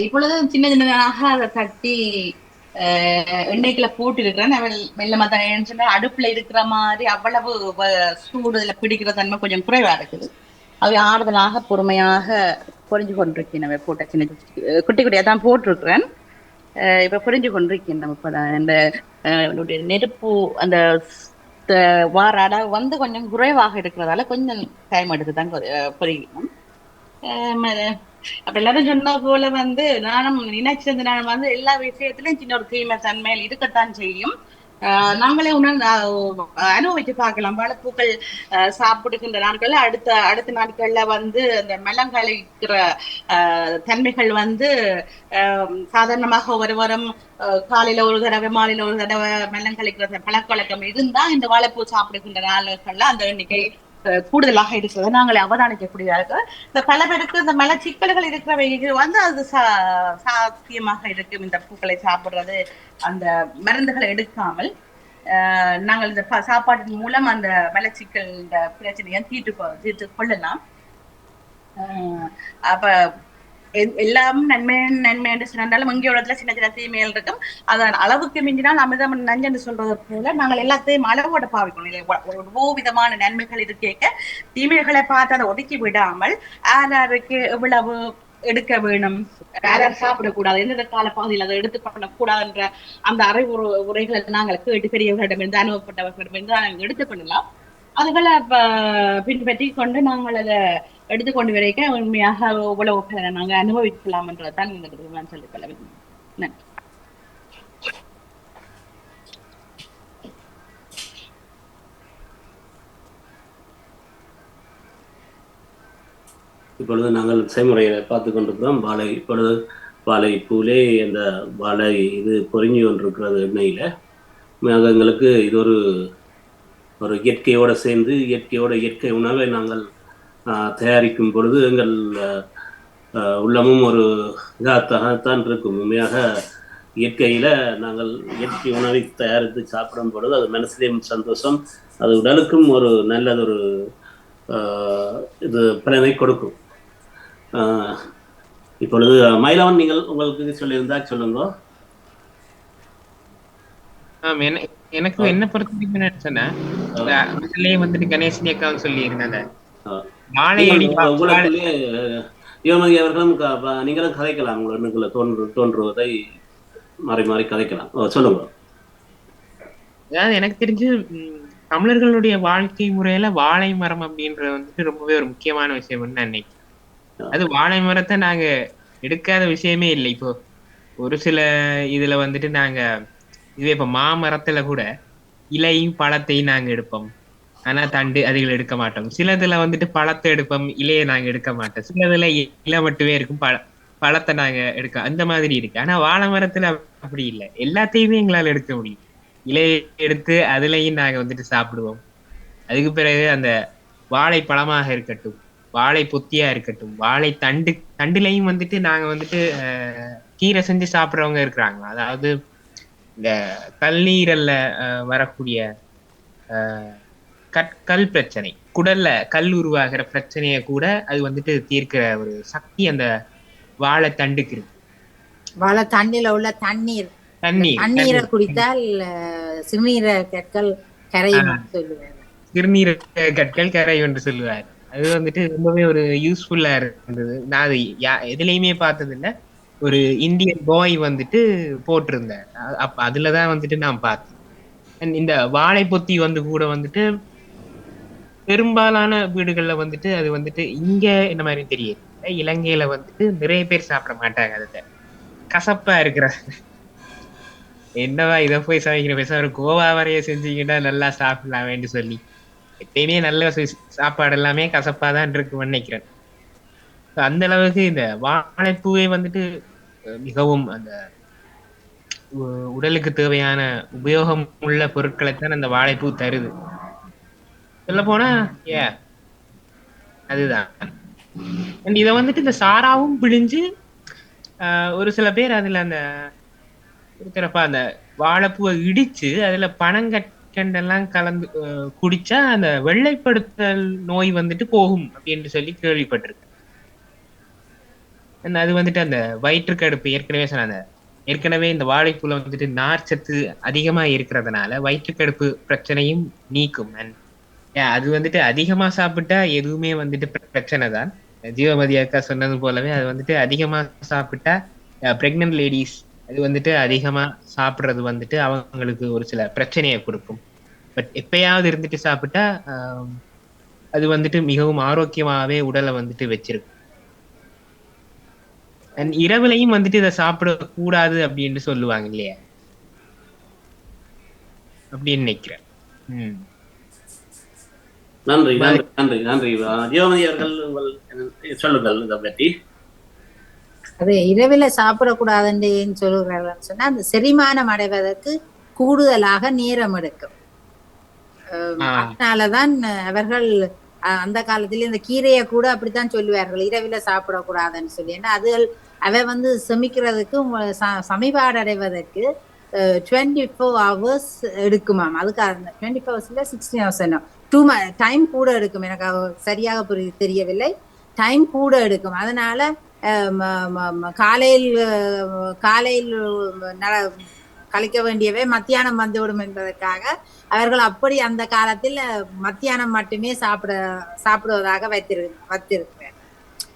இப்பொழுது சின்ன சின்னதாக அதை தட்டி அஹ், எண்ணெய்க்குள்ள போட்டு இருக்கிறேன் மெல்ல தான் சொன்னா அடுப்புல இருக்கிற மாதிரி அவ்வளவு வ- பிடிக்கிற தன்மை கொஞ்சம் குறைவா இருக்குது. அவை ஆறுதலாக பொறுமையாக புரிஞ்சு கொண்டிருக்கேன் போட்ட சின்ன சின்ன- குட்டி குட்டியா தான் போட்டிருக்கிறேன். இப்ப புரிஞ்சு கொண்டிருக்கேன் நம்ம இப்பதான் இந்த நெருப்பு அந்த வார அடை வந்து கொஞ்சம் குறைவாக இருக்கிறதால கொஞ்சம் டைம் எடுத்து தான் புரியும் அப்ப எல்லாரும் சொன்ன போல வந்து நானும் நினைச்சிருந்த நான் வந்து எல்லா விஷயத்திலும் சின்ன ஒரு தீமை தன்மையில் இருக்கத்தான் செய்யும். ஆஹ் நாங்களே உணர்ந்து அனுபவிச்சு பார்க்கலாம். வாழைப்பூக்கள் ஆஹ் சாப்பிடுகின்ற நாட்கள்ல அடுத்த அடுத்த நாட்கள்ல வந்து அந்த மெலங்கழிக்கிற ஆஹ் தன்மைகள் வந்து ஆஹ் சாதாரணமாக ஒரு வாரம் ஆஹ் காலையில ஒரு தடவை மாலையில ஒரு தடவை மெல்லங்கழிக்கிற பழக்கவழக்கம் இருந்தா இந்த வாழைப்பூ சாப்பிடுகின்ற நாள்கள்ல அந்த எண்ணிக்கை கூடுதலாக இருக்கிறது. நாங்களே அவதானிக்கக்கூடியதாக இந்த பல பேருக்கு இந்த மலச்சிக்கல்கள் இருக்கிறவைக்கு வந்து அது சா- சாத்தியமாக இருக்கும். இந்த பூக்களை சாப்பிடுறது அந்த மருந்துகளை எடுக்காமல். ஆஹ் நாங்கள் இந்த சாப்பாட்டின் மூலம் அந்த மலச்சிக்கல் பிரச்சனையை தீட்டு கொ- தீர்த்து கொள்ளலாம். ஆஹ் அப்ப எல்லாம் நன்மை நன்மை என்று சொன்னாலும் இங்கே இடத்துல சின்ன சின்ன தீமைகள் இருக்கும். அதன் அளவுக்கு மிஞ்சினால் அமிர்தம் நஞ்சு என்று சொல்றது போல நாங்கள் எல்லாத்தையும் அளவோட பாவிக்கணும் ஒவ்வொரு விதமான நன்மைகள் இது கேட்க தீமைகளை பார்த்து அதை ஒதுக்கி விடாமல் யாருக்கு எவ்வளவு எடுக்க வேணும். யார் சாப்பிடக்கூடாது. எந்த கால பகுதியில் அதை எடுத்து பண்ணக்கூடாதுன்ற அந்த அறிவுரை உரைகளை நாங்கள் கேட்டு பெரியவர்களிடமிருந்து அனுபவப்பட்டவர்களிடமிருந்து நாங்கள் எடுத்துக்கொள்ளலாம் அதுகளை பின்பற்றி கொண்டு நாங்கள் அதை எடுத்துக்கொண்டு வரைக்க உண்மையாக உழவு பலனை நாங்கள் அனுபவிக்கலாம் என்றதான் இந்த நான் நன்றி. இப்பொழுது நாங்கள் செய்முறையை பார்த்து கொண்டிருக்கிறோம். வாழை இப்பொழுது வாழை பூலே அந்த வாழை இது பொறிஞ்சு கொண்டிருக்கிறது எண்ணெயில். எங்களுக்கு இது ஒரு ஒரு இயற்கையோடு சேர்ந்து இயற்கையோட இயற்கை உணவை நாங்கள் தயாரிக்கும் பொழுது எங்கள் உள்ளமும் ஒரு இதாகத்தான் இருக்கும். உண்மையாக இயற்கையில் நாங்கள் இயற்கை உணவை தயாரித்து சாப்பிடும் பொழுது அது மனசிலேயும் சந்தோஷம் அது உடலுக்கும் ஒரு நல்லதொரு இது பலனை கொடுக்கும். ஆஹ், இப்பொழுது மயிலவன் நீங்கள் உங்களுக்கு சொல்லியிருந்தா சொல்லுங்க. எனக்கு என்ன பொறுத்த வரைக்கும் வந்துட்டு கணேசன் அக்காவும் சொல்லி இருந்தாங்க உங்களுக்குள்ளே யோமதி அவர்களும் நீங்களும் கதைக்கலாம் உங்கள் எண்ணுக்குள்ள தோன்று தோன்றுவதை மாறி மாறி கதைக்கலாம். சொல்லுங்க. அதாவது எனக்கு தெரிஞ்சு தமிழர்களுடைய வாழ்க்கை முறையில வாழை மரம் அப்படின்றது வந்துட்டு ரொம்பவே ஒரு முக்கியமான விஷயம்னு நான் நினைக்கிறேன். அது வாழை மரத்தை நாங்க எடுக்காத விஷயமே இல்லை. இப்போ ஒரு சில இதுல வந்துட்டு நாங்க இதுவே இப்ப மாமரத்துல கூட இலையும் பழத்தையும் நாங்க எடுப்போம். ஆனா தண்டு அதுகள் எடுக்க மாட்டோம். சிலதுல வந்துட்டு பழத்தை எடுப்போம் இலையை நாங்க எடுக்க மாட்டோம். சிலதுல இலை மட்டுமே இருக்கும் பழ பழத்தை நாங்க எடுக்க அந்த மாதிரி இருக்கு. ஆனா வாழை மரத்துல அப்படி இல்லை. எல்லாத்தையுமே எங்களால எடுக்க முடியும். இலையை எடுத்து அதுலயும் நாங்க வந்துட்டு சாப்பிடுவோம். அதுக்கு பிறகு அந்த வாழை பழமாக இருக்கட்டும் வாழை பொத்தியா இருக்கட்டும் வாழை தண்டு தண்டுலையும் வந்துட்டு நாங்க வந்துட்டு கீரை செஞ்சு சாப்பிடுறவங்க இருக்கிறாங்க. அதாவது இந்த கல்லீரல்ல வரக்கூடிய கல் பிரச்சனை. குடல்ல கல் உருவாகிற பிரச்சனையை கூட அது வந்துட்டு தீர்க்கிற ஒரு சக்தி அந்த வாழை தண்டுக்கு இருக்கு. வாழை தண்ணில உள்ள தண்ணீர். தண்ணீர் தண்ணீரை. குடித்தால் சிறுநீர கற்கள் கரையும் சிறுநீர் கற்கள் கரை என்று சொல்லுவார். அது வந்துட்டு ரொம்பவே ஒரு யூஸ்ஃபுல்லா இருந்தது. நான் அது எதுலயுமே பார்த்தது இல்ல ஒரு இந்தியன் பாய் வந்துட்டு போட்டிருந்தார். அ- அப்ப அதுலதான் வந்துட்டு நான் பார்த்தேன். இந்த வாழை பொத்தி வந்து கூட வந்துட்டு பெரும்பாலான வீடுகள்ல வந்துட்டு அது வந்துட்டு இங்க என்ன மாதிரி தெரியாது? இலங்கையில வந்துட்டு நிறைய பேர் சாப்பிட மாட்டாங்க அதை கசப்பா இருக்கிற. என்னவா இதை போய் சமைக்கிற பேச ஒரு கோவா வரைய செஞ்சீங்கன்னா நல்லா சாப்பிடலாமேன்னு சொல்லி. எப்பயுமே நல்ல சாப்பாடு எல்லாமே கசப்பா தான் நினைக்கிறேன். அந்த அளவுக்கு இந்த வாழைப்பூவே வந்துட்டு மிகவும் அந்த உ- உடலுக்கு தேவையான உபயோகம் உள்ள பொருட்களை தான் அந்த வாழைப்பூ தருது. சொல்ல போனா ஏ அதுதான். அண்ட் இதை வந்துட்டு இந்த சாராவும் பிழிஞ்சு ஆஹ், ஒரு சில பேர் அதுல அந்த இருக்கிறப்ப அந்த வாழைப்பூவை இடிச்சு அதுல பனங்கற்கண்டெல்லாம் கலந்து குடிச்சா அந்த வெள்ளைப்படுத்தல் நோய் வந்துட்டு போகும் அப்படின்னு சொல்லி கேள்விப்பட்டிருக்கேன் அது வந்துட்டு அந்த வயிற்றுக்கடுப்பு ஏற்கனவே சொன்ன அந்த ஏற்கனவே இந்த வாழைப்பூல வந்துட்டு நார்ச்சத்து அதிகமா இருக்கிறதுனால வயிற்றுக்கடுப்பு பிரச்சனையும் நீக்கும். அண்ட் அது வந்துட்டு அதிகமா சாப்பிட்டா எதுவுமே வந்துட்டு பிரச்சனை தான். ஜீவமதி அக்கா சொன்னது போலவே அது வந்துட்டு அதிகமா சாப்பிட்டா பிரெக்னன்ட் லேடிஸ் அது வந்துட்டு அதிகமா சாப்பிடுறது வந்துட்டு அவங்களுக்கு ஒரு சில பிரச்சனையை கொடுக்கும். பட் எப்பயாவது இருந்துட்டு சாப்பிட்டா அது வந்துட்டு மிகவும் ஆரோக்கியமாவே உடலை வந்துட்டு வச்சிருக்கும். அண்ட் இரவுலையும் வந்துட்டு இதை சாப்பிட கூடாது அப்படின்னு சொல்லுவாங்க இல்லையா? அப்படின்னு நினைக்கிறேன். ம். நன்றி நன்றி நன்றி ஜீவமதி அவர்கள் உங்கள் சொல்லுங்கள் இதை பற்றி. அது இரவில சாப்பிடக்கூடாதுன்னு ஏன் சொல்லுகிறார்கள் சொன்னா அந்த செரிமானம் அடைவதற்கு கூடுதலாக நேரம் எடுக்கும். அதனாலதான் அவர்கள் அந்த காலத்துல இந்த கீரையை கூட அப்படித்தான் சொல்லுவார்கள். இரவில சாப்பிடக்கூடாதுன்னு சொல்லி. ஏன்னா அது அவை வந்து செமிக்கிறதுக்கு சமிபாடு அடைவதற்கு டுவெண்ட்டி ஃபோர் ஹவர்ஸ் எடுக்குமாம். அதுக்கு டுவெண்ட்டி ஃபோர் ஹவர்ஸ்ல சிக்ஸ்டீன் ஹவர்ஸ் டூ டைம் கூட எடுக்கும். எனக்கு சரியாக புரி தெரியவில்லை. டைம் கூட எடுக்கும். அதனால ம- ம- காலையில் காலையில் நட- கழிக்க வேண்டியவை மத்தியானம் வந்துவிடும் என்பதற்காக அவர்கள் அப்படி அந்த காலத்தில் மத்தியானம் மட்டுமே சாப்பிட சாப்பிடுவதாக வைத்திரு வைத்திருக்கிறார்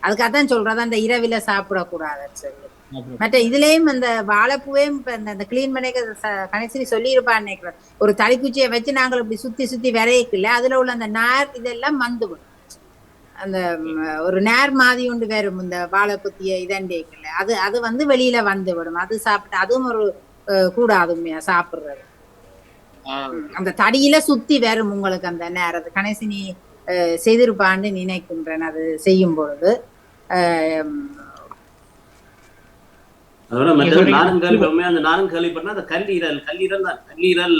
அதுக்காகத்தான் சொல்றது அந்த இரவில் சாப்பிடக்கூடாதுன்னு சொல்லி. மற்ற இதுலயும் அந்த வாழைப்பூவையும் இந்த கிளீன் பண்ணி கணேசரி சொல்லியிருப்பான்னு நினைக்கிறேன். ஒரு தடிக்குச்சியை வச்சு நாங்கள் இப்படி சுத்தி சுத்தி விரையக்குள்ள அதுல உள்ள அந்த நார் இதெல்லாம் வந்துவிடும் அந்த ஒரு நேர் மாதிரி உண்டு வரும் இந்த வாழைப்பூத்திய இதண்டேக்குள்ள அது அது வந்து வெளியில வந்து விடும். அது சாப்பிட்டு அதுவும் ஒரு அஹ், கூடாது உண்மையா சாப்பிடுறது. அந்த தடியில சுத்தி வரும் உங்களுக்கு அந்த நேரம் கணேசினி செய்திருப்பான்னு நினைக்கின்றேன். அது செய்யும் பொழுது. அதோட மற்றது நானும் கேள்வி அந்த நானும் கேள்விப்பட்டா அந்த கல்லீரல் கல்லீரல் தான். கல்லீரல்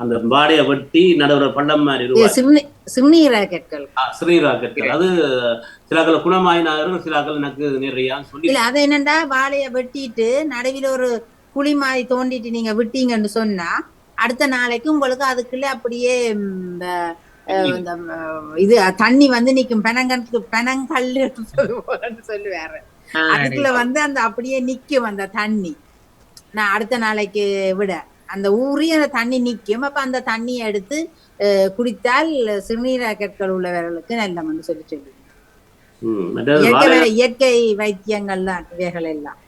அந்த பாடையை வெட்டி நடுவுற பள்ளம் மாதிரி இது உருவாக்கி. சிறுநீ சிறுநீரக கற்கள் அது சிலாக்கள் குணமாயினாரும் சிலாக்கள் எனக்கு நிறைய சொல்லி. இல்ல அது என்னண்டா வாழைய வெட்டிட்டு நடுவில் ஒரு குழி மாதிரி தோண்டிட்டு நீங்க விட்டீங்கன்னு சொன்னா அடுத்த நாளைக்கு உங்களுக்கு அதுக்குள்ள அப்படியே இந்த இது. தண்ணி வந்து நிக்கும். பெனங்கற்கு பெனங்கல் சொல்லுவாருன்னு சொல்லுவாரு. அதுக்குள்ள வந்து அந்த அப்படியே நிக்கும் அந்த தண்ணி. நான் அடுத்த நாளைக்கு விட. அந்த ஊறி அந்த தண்ணி நிக்கும். அப்ப அந்த தண்ணியை எடுத்து குடித்தால் சிறுநீரக கற்கள் உள்ளவர்களுக்கு நல்லம்னு சொல்லி சொல்லி இயற்கை வாழை வை- இயற்கை வைத்தியங்கள் தான் இவைகள் எல்லாம்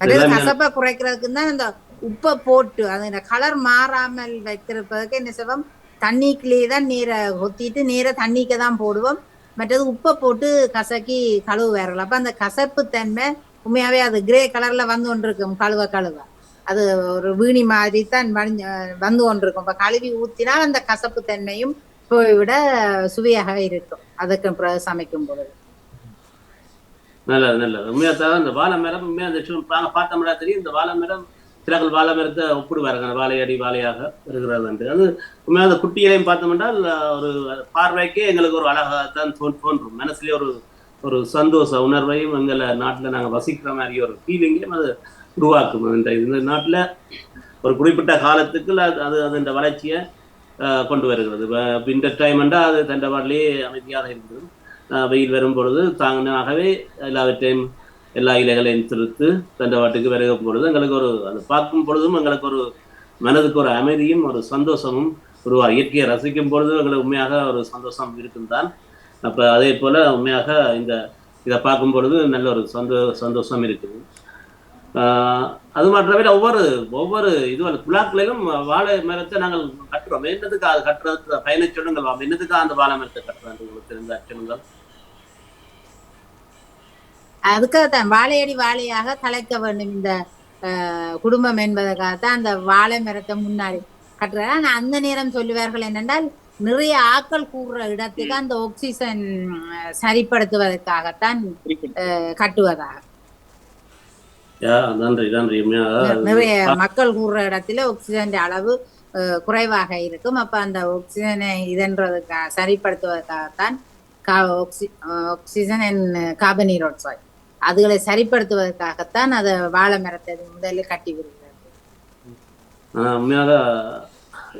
அதாவது கசப்பை குறைக்கிறதுக்கு தான் இந்த உப்பை போட்டு அது இந்த கலர் மாறாமல் வைத்திருப்பதற்கு என்ன செய்வோம்? தண்ணிக்குள்ளேயே தான் நீரை கொத்திட்டு நீரை தண்ணிக்கு தான் போடுவோம். மற்றது உப்பை போட்டு கசக்கி கழுவு வேறல அப்போ அந்த கசப்பு தன்மை உண்மையாவே அது கிரே கலர்ல வந்து ஒன்றிருக்கும் கழுவ கழுவ. அது ஒரு வீணி மாதிரி தான் வடிஞ்ச வந்து ஒன்றிருக்கும் இப்போ கழுவி ஊத்தினால் அந்த கசப்பு தன்மையும் போய்விட சுவையாக இருக்கும். அதுக்கு பிறகு சமைக்கும் பொழுது. நல்லது நல்லது. உண்மையாக தான் இந்த வாழை மரம் உண்மையாக அந்த பார்த்தோம்னா தெரியும். இந்த வாழை மரம் சிலர்கள் வாழை மரத்தை ஒப்பிடுவாருங்க வாழையடி வாழையாக இருக்கிறது அது உண்மையாக அந்த குட்டிகளையும் பார்த்தோம்னா ஒரு பார்வைக்கே எங்களுக்கு ஒரு அழகாக தான் தோன் தோன்றும். மனசுலேயே ஒரு ஒரு சந்தோஷ உணர்வையும் எங்களை நாட்டில் நாங்கள் வசிக்கிற மாதிரி ஒரு ஃபீலிங்கையும் அது உருவாக்கும் இந்த இந்த நாட்டில் ஒரு குறிப்பிட்ட காலத்துக்கு அது அது அதன் வளர்ச்சியை கொண்டு வருகிறது. விண்டர் என்றால் அது தண்டவாடிலேயே அமைதியாக இருந்தது. வெயில் வரும் பொழுது தாங்கனாகவே எல்லாவற்றையும் எல்லா இலைகளையும் திருத்து தண்டவாட்டுக்கு வருகும் பொழுது எங்களுக்கு ஒரு அது பார்க்கும் பொழுதும் எங்களுக்கு ஒரு மனதுக்கு ஒரு அமைதியும் ஒரு சந்தோஷமும் உருவா இயற்கையை ரசிக்கும் பொழுது எங்களுக்கு உண்மையாக ஒரு சந்தோஷம் இருக்கும் தான் அப்போ அதே போல் உண்மையாக இந்த இதை பார்க்கும் பொழுது நல்ல ஒரு சந்தோ சந்தோஷம் இருக்குது. அது மாற்றவே ஒவ்வொரு ஒவ்வொரு இது குழாக்களையும் வாழை மரத்தை நாங்கள் கட்டுறோம். என்னதுக்கு அது கட்டுறதுக்கு பயண சொல்லுங்கள் அந்த வாழை மரத்தை கட்டுறோம் உங்களுக்கு தெரிந்த சொல்லுங்கள். அதுக்காகத்தான் வாழையடி வாழையாக தலைக்க வேண்டும் இந்த குடும்பம் என்பதற்காகத்தான் அந்த வாழை மரத்தை முன்னாடி கட்டுறாங்க. ஆனா அந்த நேரம் சொல்லுவார்கள் என்னென்றால் நிறைய ஆக்கள் கூடுற இடத்துக்கு அந்த ஆக்சிஜன் சரிப்படுத்துவதற்காகத்தான் கட்டுவதாக. நிறைய மக்கள் கூடுற இடத்துல ஆக்சிஜன் அளவு குறைவாக இருக்கும். அப்ப அந்த ஆக்சிஜனை இதன்றதுக்காக சரிப்படுத்துவதற்காகத்தான் ஆக்சிஜன் அண்ட் கார்பன் ஆக்சைடு அதுகளை சரிப்படுத்துவதற்காகத்தான் அதை வாழை மரத்தை முதலில் கட்டி விடுகிறது உண்மையாக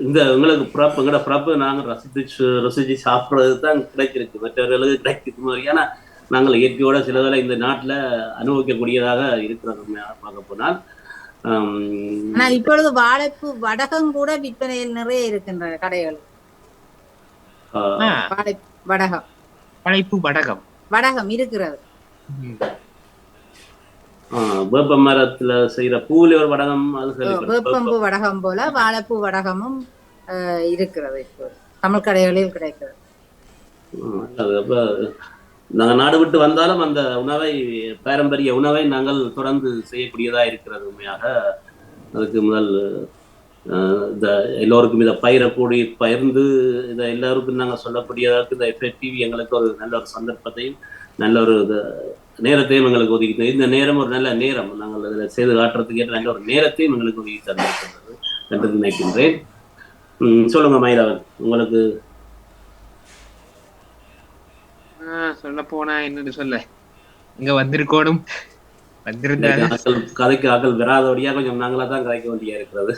இந்த உங்களுக்கு பிறப்பு எங்களோட பிறப்பு நாங்கள் ரசித்து ருசிச்சு சாப்பிட்றது தான் கிடைச்சிருக்கு மற்றவர்களுக்கு கிடைக்கும் ஏன்னா நாங்கள் இயற்கையோட சிலதெல்லாம் இந்த நாட்டுல அனுபவிக்கக்கூடியதாக இருக்கிறது பார்க்க போனால். ஆம், ஆனா இப்பொழுது வாழைப்பூ வடகம் கூட விற்பனையில் நிறைய இருக்கின்ற கடைகள். ஆஹ், ஆ, வாழை வடகம். பழைப்பு வடகம். வடகம் இருக்கிறது. வேப்ப மரத்துல செய்யற பூவில ஒரு வடகம். வேப்பம்பூ வடகம் போல வாழைப்பூ வடகமும் இருக்கிறது இப்போ தமிழ் கடைகளில் கிடைக்கிறது. நாங்கள் நாடு விட்டு வந்தாலும் அந்த உணவை பாரம்பரிய உணவை நாங்கள் தொடர்ந்து செய்யக்கூடியதா இருக்கிறது உண்மையாக. அதுக்கு முதல் இந்த எல்லோருக்கும் இதை பயிரக்கூடி பகிர்ந்து இதை எல்லாருக்கும் நாங்கள் சொல்லக்கூடியதற்கு இந்த எஃப்எஃப்டிவி எங்களுக்கு ஒரு நல்ல ஒரு சந்தர்ப்பத்தையும் நல்ல ஒரு இது நேரத்தையும் எங்களுக்கு ஒதுக்கி இந்த நேரம் ஒரு நல்ல நேரம். நாங்கள் இதில் செய்து காட்டுறதுக்கு ஏற்ற நல்ல ஒரு நேரத்தையும் எங்களுக்கு ஒதுக்கி தந்திருக்கின்றது. என்று நினைக்கின்றேன். சொல்லுங்க மயிலாவன். உங்களுக்கு சொல்ல போனா என்னன்னு சொல்ல. இங்க வந்திருக்கோனும் கதைக்கு ஆக்கள் வராதபடியா கொஞ்சம் நாங்களா தான் கதைக்க வேண்டியா இருக்கிறது.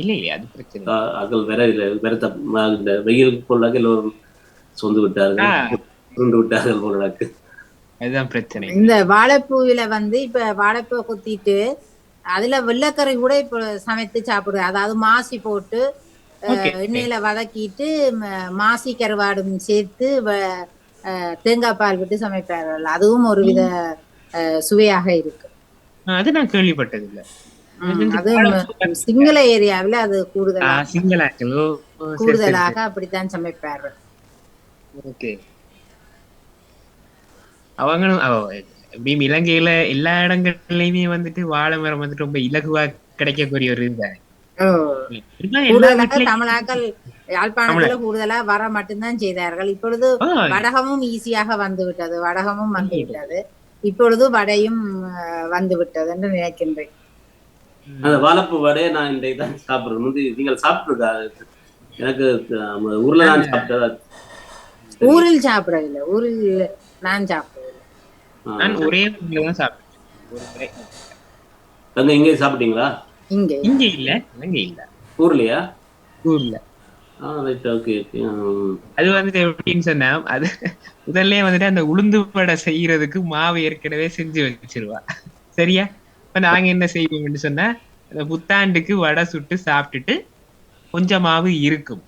இல்ல இல்ல அது பிரச்சனை ஆக்கள் வர இல்லை வெறுத்த இந்த வெயிலுக்கு போலாக்க எல்லோரும் சொந்து விட்டார்கள். விட்டார்கள் போலாக்கு அதுதான் பிரச்சனை. இந்த வாழைப்பூவில வந்து இப்ப வாழைப்பூ குத்திட்டு அதுல வெள்ளைக்கறி கூட இப்ப சமைத்து சாப்பிடுறது அதாவது மாசி போட்டு. எண்ணெயில வதக்கிட்டு மாசி கருவாடும் சேர்த்து தேங்காய் பால் விட்டு சமைப்பார்கள். அதுவும் ஒரு வித சுவையாக இருக்கு. அது நான் கேள்விப்பட்டது இல்ல சிங்கள ஏரியாவில் அது கூடுதலாக கூடுதலாக அப்படித்தான் சமைப்பார்கள். ஓகே. அவங்களும் அவ எப்படியும் இலங்கையில எல்லா இடங்கள்லயுமே வந்துட்டு வாழை மரம் வந்துட்டு ரொம்ப இலகுவா கிடைக்கக்கூடிய ஒரு இதுதான் தமிழாக்கள் யாழ்ப்பாணத்துல கூடுதலா வர மட்டும்தான் செய்தார்கள். இப்பொழுது வடகமும் ஈஸியாக வந்து விட்டது வடகமும் வந்து விட்டது. இப்பொழுது வடையும் வந்து விட்டது என்று நினைக்கின்றேன். அந்த வாழைப்பூ வடையை நான் இன்றைக்கு தான் சாப்பிடுறேன். முந்தி நீங்கள் சாப்பிட்டுருக்கா? எனக்கு ஊர்ல நான் சாப்பிட்டதா? ஊரில் சாப்பிடவில்லை. ஊரில் நான் சாப்பிடவில்லை. ஆ. நான் ஒரே முறையில தான் சாப்பிட்டேன். ஒரு முறை. அங்க இங்கே சாப்பிட்டீங்களா? இங்கே. இங்க இல்ல இலங்கை இல்ல. ஊர்லயா? ஊர்ல. அது வந்துட்டு எப்படின்னு சொன்னா அது முதல்ல வந்துட்டு அந்த உளுந்து வடை செய்யறதுக்கு மாவு ஏற்கனவே செஞ்சு வச்சிருவா. சரியா? இப்ப நாங்க என்ன செய்வோம்னு சொன்னா அந்த புத்தாண்டுக்கு வடை சுட்டு சாப்பிட்டுட்டு கொஞ்சம் மாவு இருக்கும்.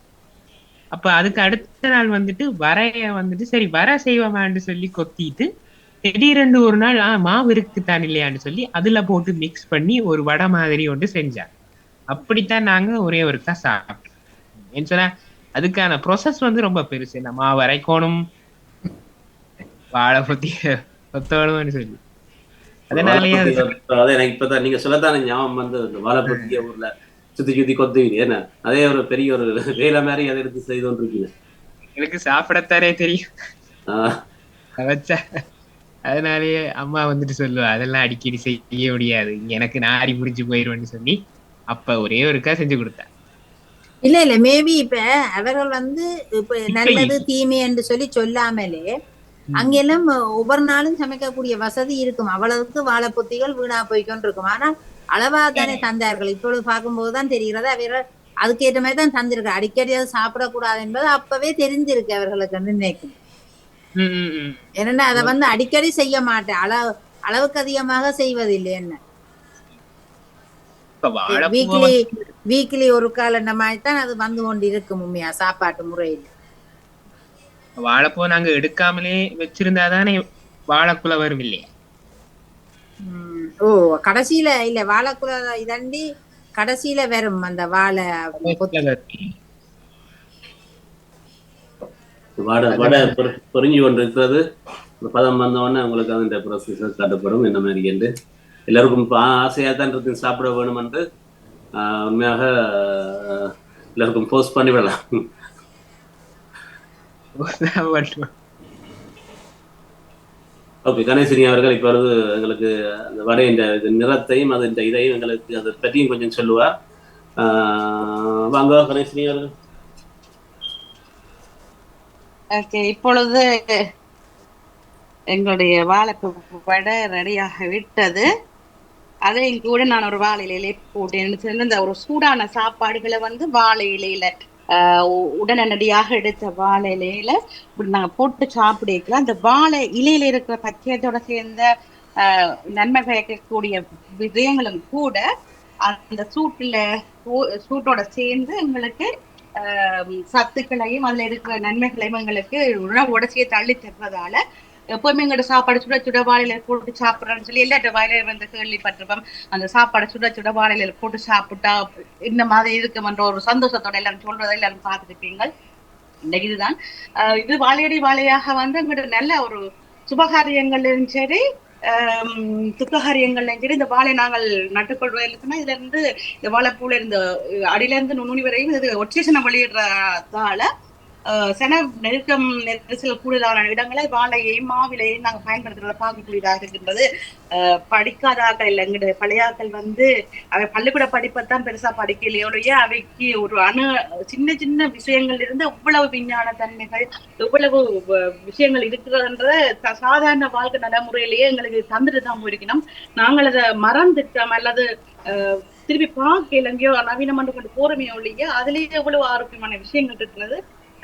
அப்ப அதுக்கு அடுத்த நாள் வந்துட்டு வரைய வந்துட்டு சரி வர செய்வோமான்னு சொல்லி கொத்திட்டு திடீரென்று ஒரு நாள் ஆ மாவு இருக்குத்தான் இல்லையான்னு சொல்லி அதுல போட்டு மிக்ஸ் பண்ணி ஒரு வடை மாதிரி ஒன்று செஞ்சாங்க. அப்படித்தான் நாங்க ஒரே ஒருக்கா சாப்பிட்டோம். ஏன்னு சொன்னா அதுக்கான ப்ரொசஸ் வந்து ரொம்ப பெருசு. நம்ம மாவு அரைக்கணும். வாழை பத்தி கொத்தணும்னு சொல்லி. அதனாலயே அது அதான் எனக்கு இப்பதான் நீங்க சொல்லத்தானே ஞாபகம் வந்து இந்த வாழைப்பட்டிய ஊர்ல சுத்தி சுத்தி கொத்துவீங்க. என்ன அதே ஒரு பெரிய ஒரு வேலை மாதிரி அதை எடுத்து செய்து கொண்டிருக்கீங்க. எனக்கு சாப்பிடத்தானே தெரியும். ஆஹ் அதை வச்சா அதனாலயே அம்மா வந்துட்டு சொல்லுவா அதெல்லாம் அடிக்கடி செய்ய முடியாது. எனக்கு நாரி புரிஞ்சு போயிருவேன்னு சொல்லி அப்ப ஒரே ஒருக்கா செஞ்சு கொடுத்தேன் இல்ல இல்ல. மேபி இப்ப அவர்கள் வந்து இப்ப நல்லது தீமை என்று சொல்லி சொல்லாமலே அங்கெல்லாம் ஒவ்வொரு நாளும் சமைக்கக்கூடிய வசதி இருக்கும். அவ்வளவுக்கு வாழைப்பொத்திகள் வீணா போய்க்கொண்டு இருக்கும். ஆனால் அளவா தானே தந்தார்கள்? இப்பொழுது பார்க்கும்போது தான் தெரிகிறது. அவர்கள் அதுக்கேற்ற மாதிரி தான் தந்திருக்கு அடிக்கடி அது சாப்பிடக்கூடாது என்பது அப்பவே தெரிஞ்சிருக்கு அவர்களுக்கு நினைக்கும். ஏன்னா அதை வந்து அடிக்கடி செய்ய மாட்டேன். அளவு அளவுக்கு அதிகமாக செய்வதில்லை என்ன. வீக்லி வீக்லி ஒரு கால் அந்த மாதிரி தான் அது வந்து கொண்டு இருக்கும் உண்மையா சாப்பாட்டு முறையில். வாழைப்பூ நாங்க எடுக்காமலே வச்சிருந்தா தானே வாழைக்குலை வரும் இல்லையா ஓ கடைசியில இல்ல வாழைக்குள்ள இதண்டி கடைசியில வரும் அந்த வாழை கொத்து. வடை வடை பொரிஞ்சு கொண்டு இருக்கிறது இந்த பதம் வந்தவொடனே உங்களுக்கு அந்த ப்ரொசீஜர் காட்டப்படும். என்ன மாதிரி என்று எல்லாருக்கும் ஆசையாக தான் இருக்கு. சாப்பிட வேணும் என்று உண்மையாக எல்லாருக்கும் போஸ்ட் பண்ணிவிடலாம் ஓகே கணேசனி அவர்கள் இப்பொழுது எங்களுக்கு அந்த வடையின் இது நிறத்தையும் அதன் இதையும் எங்களுக்கு அதை பற்றியும் கொஞ்சம் சொல்லுவார். வாங்க கணேசனி அவர்கள். ஓகே இப்பொழுது எங்களுடைய வாழைப்பு வடை ரெடியாக விட்டது. அதையும் கூட நான் ஒரு வாழை இலையிலே போட்டேன் இந்த ஒரு சூடான சாப்பாடுகளை வந்து வாழை இலையில ஆஹ் உடனடியாக எடுத்த வாழை இலையில இப்படி நாங்க போட்டு சாப்பிடக்கலாம். அந்த வாழை இலையில இருக்கிற பச்சையத்தோட சேர்ந்த நன்மை பயக்கக்கூடிய விஷயங்களும் கூட அந்த சூட்டுல சூட்டோட சேர்ந்து எங்களுக்கு சத்துக்களையும் அதுல இருக்கிற நன்மைகளையும் எங்களுக்கு உணவு உடச்சியை தள்ளி தருவதால எப்பவுமே எங்களோட சாப்பாடு சுட சுட வாழையில போட்டு சாப்பிடுறோம்னு சொல்லி எல்லாட்ட வாயில வந்து கேள்விப்பட்டிருப்போம். அந்த சாப்பாடை சுட சுட வாழையில போட்டு சாப்பிட்டா இந்த மாதிரி இருக்குமன்ற ஒரு சந்தோஷத்தோட எல்லாரும் சொல்றதை எல்லாரும் பார்த்துருப்பீங்க இந்த இதுதான். ஆஹ் இது வாழையடி வாழையாக வந்து எங்களோட நல்ல ஒரு சுபகாரியங்கள்லையும் சரி ஆஹ் சரி இந்த வாழை நாங்கள் நட்டுக்கொள்வதற்குன்னா இதுல இருந்து இந்த வாழைப்பூல இருந்த அடியில இருந்து நுனி வரையும் இது ஒற்றை வெளியிடுறதால ஆஹ் சென நெருக்கம் நெரிசல் கூடுதலான இடங்களை வாழையையும் மாவிலையும் நாங்க பயன்படுத்துறத பார்க்கக்கூடியதாக இருக்கின்றது. படிக்காதார்கள் படிக்காத ஆட்கள் இல்லை எங்களுடைய வந்து அவை பள்ளிக்கூட படிப்பைத்தான் பெருசா படிக்கலையோடைய அவைக்கு ஒரு அணு சின்ன சின்ன விஷயங்கள்ல இருந்து எவ்வளவு விஞ்ஞான தன்மைகள் எவ்வளவு விஷயங்கள் இருக்கிறதுன்றத சாதாரண வாழ்க்கை நடைமுறையிலேயே எங்களுக்கு தந்துட்டு தான் போயிருக்கணும். நாங்கள் அதை மறந்துட்டோம் அல்லது ஆஹ், திருப்பி பார்க்க இல்லைங்கயோ நவீனம் கொண்டு போறமே ஒழிய அதுலயே எவ்வளவு ஆரோக்கியமான விஷயங்கள் இருக்கிறது.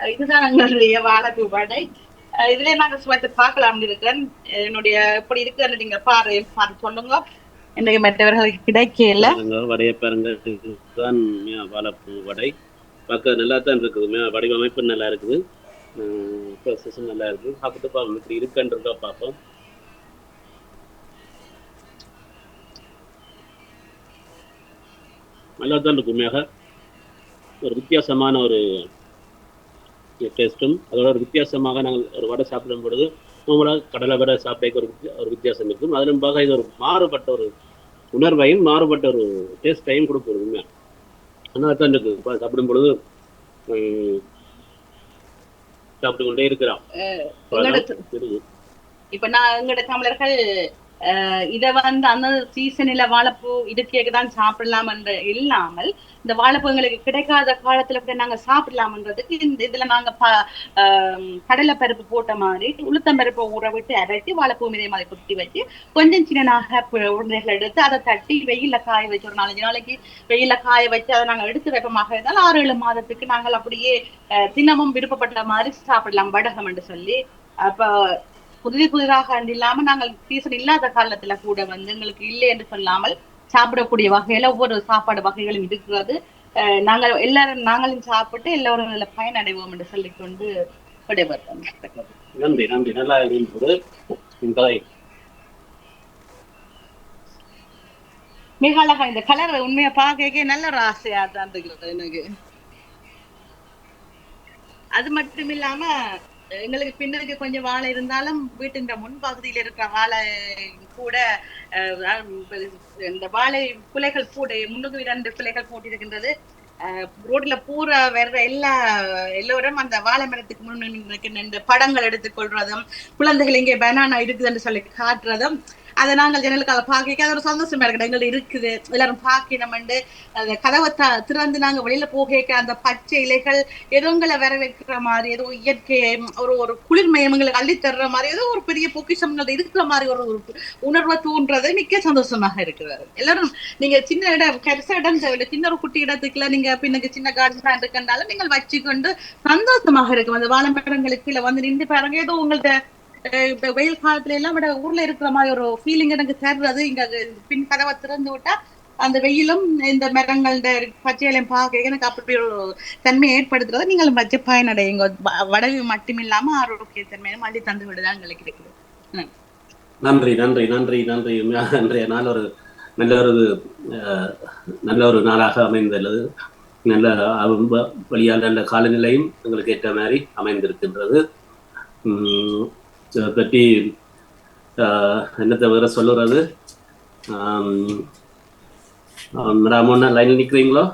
இதுதான் எங்களுடைய வாழைப்பூ வடை. இதுல இதுலயே நாங்க சுவைத்து பார்க்கலாம் இருக்கிறேன். என்னுடைய எப்படி இருக்குன்னு நீங்க பாரு பாரு சொல்லுங்க. இன்றைக்கு மற்றவர்களுக்கு கிடைக்கல. வடைய பாருங்க. இதுதான் மே- வாழைப்பூ வடை. பார்க்க நல்லா தான் இருக்குது. மே- வடிவமைப்பு நல்லா இருக்குது. ப்ராசஸும் நல்லா இருக்குது. சாப்பிட்டு பார்ப்போம் இப்படி இருக்குன்றதா பார்ப்போம். நல்லா தான் இருக்கும் மேக ஒரு வித்தியாசமான ஒரு டேஸ்ட்டும் அதோட ஒரு வித்தியாசமாக நாங்கள் ஒரு வடை சாப்பிடும் பொழுது நார்மலாக கடலை வடை சாப்பிட ஒரு ஒரு வித்தியாசம் இருக்கும். அதிலும் பார்க்க இது ஒரு மாறுபட்ட ஒரு உணர்வையும் மாறுபட்ட ஒரு டேஸ்டையும் கொடுக்குறது உண்மை. அதனால தான் இருக்கு சாப்பிடும் பொழுது சாப்பிட்டு கொண்டே இருக்கிறான். இப்ப நான் எங்களோட தமிழர்கள் இத வந்து அந்த சீசனில வாழைப்பூ இதுக்கேக்கு தான் சாப்பிடலாம் என்று இல்லாமல் இந்த வாழைப்பூ எங்களுக்கு கிடைக்காத காலத்துல கூட நாங்க சாப்பிடலாம்ன்றதுக்கு இந்த இதுல நாங்க ஆஹ், கடலை பருப்பு போட்ட மாதிரி உளுத்தம் பருப்பு ஊற விட்டு அரைச்சி வாழைப்பூ இதே மாதிரி குத்தி வச்சு கொஞ்சம் சின்னனாக பு- உருண்டைகள் எடுத்து அதை தட்டி வெயில்ல காய வச்சு ஒரு நாலஞ்சு நாளைக்கு வெயில காய வச்சு அதை நாங்க எடுத்து வைப்பமாக இருந்தால் ஆறு ஏழு மாதத்துக்கு நாங்கள் அப்படியே தினமும் விருப்பப்பட்ட மாதிரி சாப்பிடலாம் வடகம் என்று சொல்லி. அப்ப புதிய புதிதாக அண்டு இல்லாம நாங்கள் சீசன் இல்லாத காலத்துல கூட வந்து எங்களுக்கு இல்லை என்று சொல்லாமல் சாப்பிடக்கூடிய வகையில ஒவ்வொரு சாப்பாடு வகைகளும் இருக்கிறது. நாங்கள் எல்லாரும் நாங்களும் சாப்பிட்டு எல்லோரும் நல்ல பயனடைவோம் என்று சொல்லிக்கொண்டு விடைபெறுவோம். நன்றி நன்றி. நல்லா இருந்தது மிக அழகா இந்த கலர் உண்மையா பார்க்க நல்ல ஒரு ஆசையா தான் எனக்கு. அது மட்டும் இல்லாம எங்களுக்கு பின்னுக்கு கொஞ்சம் வாழை இருந்தாலும் வீட்டின் முன்பகுதியில் இருக்கிற வாழை கூட அஹ், இந்த வாழை குலைகள் கூட முன்னுக்கு இரண்டு குலைகள் போட்டிருக்கின்றது. அஹ், ரோட்ல பூரா வர்ற எல்லா எல்லோரும் அந்த வாழை மரத்துக்கு முன் நின்று படங்கள் எடுத்துக்கொள்றதும் குழந்தைகள் இங்கே பனானா இருக்குதுன்னு சொல்லி காட்டுறதும் அதை நாங்கள் ஜன்னலுக்காக பார்க்க அது ஒரு சந்தோஷமா இருக்கு எங்களுக்கு இருக்குது எல்லாரும் பார்க்கணும்ண்டு அந்த கதவை த திறந்து நாங்க வெளியில போக அந்த பச்சை இலைகள் ஏதோ எங்களை வரவேற்கிற மாதிரி ஏதோ இயற்கை ஒரு ஒரு குளிர்மயம் எங்களுக்கு அள்ளி தர்ற மாதிரி ஏதோ ஒரு பெரிய பொக்கிஷம் இருக்கிற மாதிரி ஒரு ஒரு உணர்வை தூண்டுறது மிக்க சந்தோஷமாக இருக்கிறது எல்லாரும் நீங்க சின்ன இடம் கரிச இடம் தேவையில்லை சின்ன ஒரு குட்டி இடத்துக்குள்ள நீங்க பின்னுக்கு சின்ன கார்டன் இருக்கின்றாலும் நீங்கள் வச்சுக்கொண்டு சந்தோஷமாக இருக்கும் அந்த வாழைமரங்களுக்கு கீழே வந்து நின்று பாருங்க ஏதோ உங்கள்ட்ட இப்ப வெயில் காலத்துல எல்லாம் விட ஊர்ல இருக்கிற மாதிரி ஒரு ஃபீலிங் எனக்கு தர்றது இங்க பின் கதவை திறந்து விட்டா அந்த வெயிலும் இந்த மரங்களோட பச்சையிலையும் பார்க்க எனக்கு அப்படி ஒரு தன்மையை ஏற்படுத்துறத. நீங்கள் வச்சு பயனடையுங்க. வ- மட்டும் இல்லாம ஆரோக்கிய தன்மையை மல்லி தந்து விடுதான் எங்களுக்கு இருக்குது. நன்றி நன்றி நன்றி நன்றி. உண்மையாக நாள் ஒரு நல்ல ஒரு அஹ், நல்ல ஒரு நாளாக அமைந்துள்ளது. நல்ல அஹ், வழியால் நல்ல காலநிலையும் எங்களுக்கு ஏற்ற மாதிரி அமைந்திருக்கின்றது. உம், பற்றி அஹ், என்னத்தை வேற சொல்லுறது? லைனில் நிற்கிறீங்களோ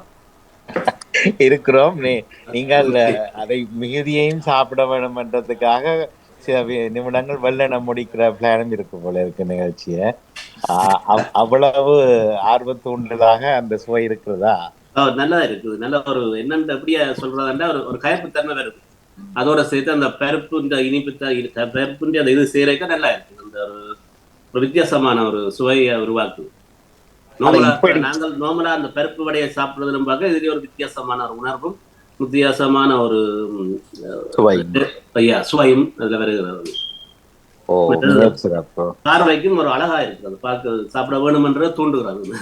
இருக்கிறோம். நீங்கள் அதை மிகுதியையும் சாப்பிட வேண்டும் என்றதுக்காக சில நிமிடங்கள் வெள்ளன முடிக்கிற பிளானும் இருக்கு போல இருக்கு நிகழ்ச்சிய. அவ்வளவு ஆர்வத்தூண்டலாக அந்த சுவை இருக்கிறதா? நல்லா இருக்குது. நல்ல ஒரு என்னன்னு எப்படியா சொல்றதுன்னா ஒரு ஒரு கயப்புத்தன்மை வருது. அதோட சேர்த்து அந்த பருப்பு இந்த இனிப்பு பருப்புன்ற அந்த இது செய்யறதுக்கு நல்லா இருக்குது அந்த ஒரு ஒரு வித்தியாசமான ஒரு சுவையை உருவாக்குது. இப்படி- நாங்கள் நார்மலா அந்த பருப்பு வடையை சாப்பிடுறதுல பார்க்க இதுலயே ஒரு வித்தியாசமான ஒரு உணர்வும் வித்தியாசமான ஒரு ஐயா சுவையும் அதுல வருகிறது. பார்வைக்கும் ஒரு அழகா இருக்கிறது பார்க்க சாப்பிட வேணுமென்ற தூண்டுகிறது.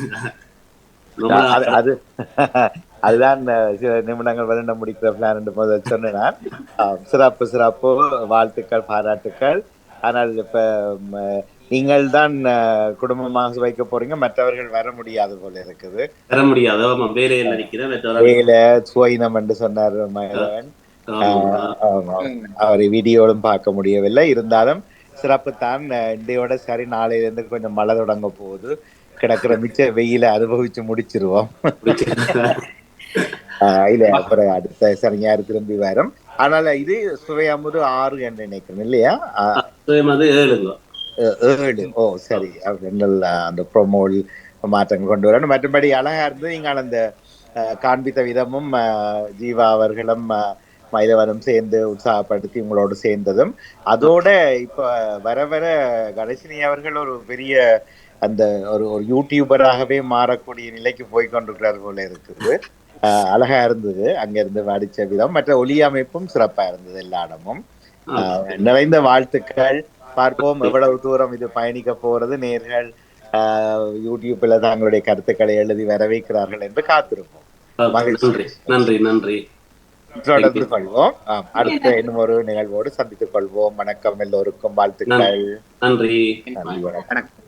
அது அது அதுதான் சில நிமிடங்கள் வருட முடிக்கிற பிளான் முதல் சொன்னேன் நான். ஆம், சிறப்பு சிறப்பு வாழ்த்துக்கள் பாராட்டுக்கள். ஆனால் இப்ப நீங்கள் தான் குடும்பமாக வைக்க போறீங்க. மற்றவர்கள் வர முடியாது போல இருக்குது. தர முடியாது. வேலையில் நினைக்கிறேன் வேல சுவைனம் என்று சொன்னார். ஆமா. அவரை வீடியோலும் பார்க்க முடியவில்லை. இருந்தாலும் சிறப்பு தான் இன்றையோட சரி நாளையில இருந்து கொஞ்சம் மழை தொடங்க போகுது. கிடக்கிற மிச்ச வெயில அனுபவிச்சு முடிச்சிருவோம். இல்ல அப்புறம் அடுத்த சனியார் திரும்பி வரும். ஆனால் இது சுவையமுது ஆறு என்று நினைக்கிறேன் இல்லையா? ஏழு. ஓ சரி. நீங்கள் அந்த ப்ரொமோல் மாற்றங்கள் கொண்டு வரணும். மற்றபடி அழகா இருந்து நீங்கள் அந்த காண்பித்த விதமும் ஜீவா அவர்களும் அஹ், மயிலவனும் சேர்ந்து உற்சாகப்படுத்தி உங்களோடு சேர்ந்ததும் அதோட இப்ப வர வர கணேசினி அவர்கள் ஒரு பெரிய அந்த ஒரு ஒரு யூடியூபராகவே மாறக்கூடிய நிலைக்கு போய் கொண்டிருக்கிறார் போல இருக்குது. அழகா இருந்தது. அங்க இருந்து வடிச்ச விதம். மற்ற ஒலி அமைப்பும் சிறப்பா இருந்தது எல்லா இடமும். நிறைந்த வாழ்த்துக்கள். பார்ப்போம். எவ்வளவு தூரம் இது பயணிக்க போறது நேர்கள். யூடியூப்ல தங்களுடைய கருத்துக்களை எழுதி வரவேற்கிறார்கள் என்று காத்திருப்போம். மகிழ்ச்சி. நன்றி. நன்றி தொடர்ந்து கொள்வோம். அடுத்த இன்னும் ஒரு நிகழ்வோடு சந்தித்துக் கொள்வோம். வணக்கம் எல்லோருக்கும். வாழ்த்துக்கள். நன்றி வணக்கம்.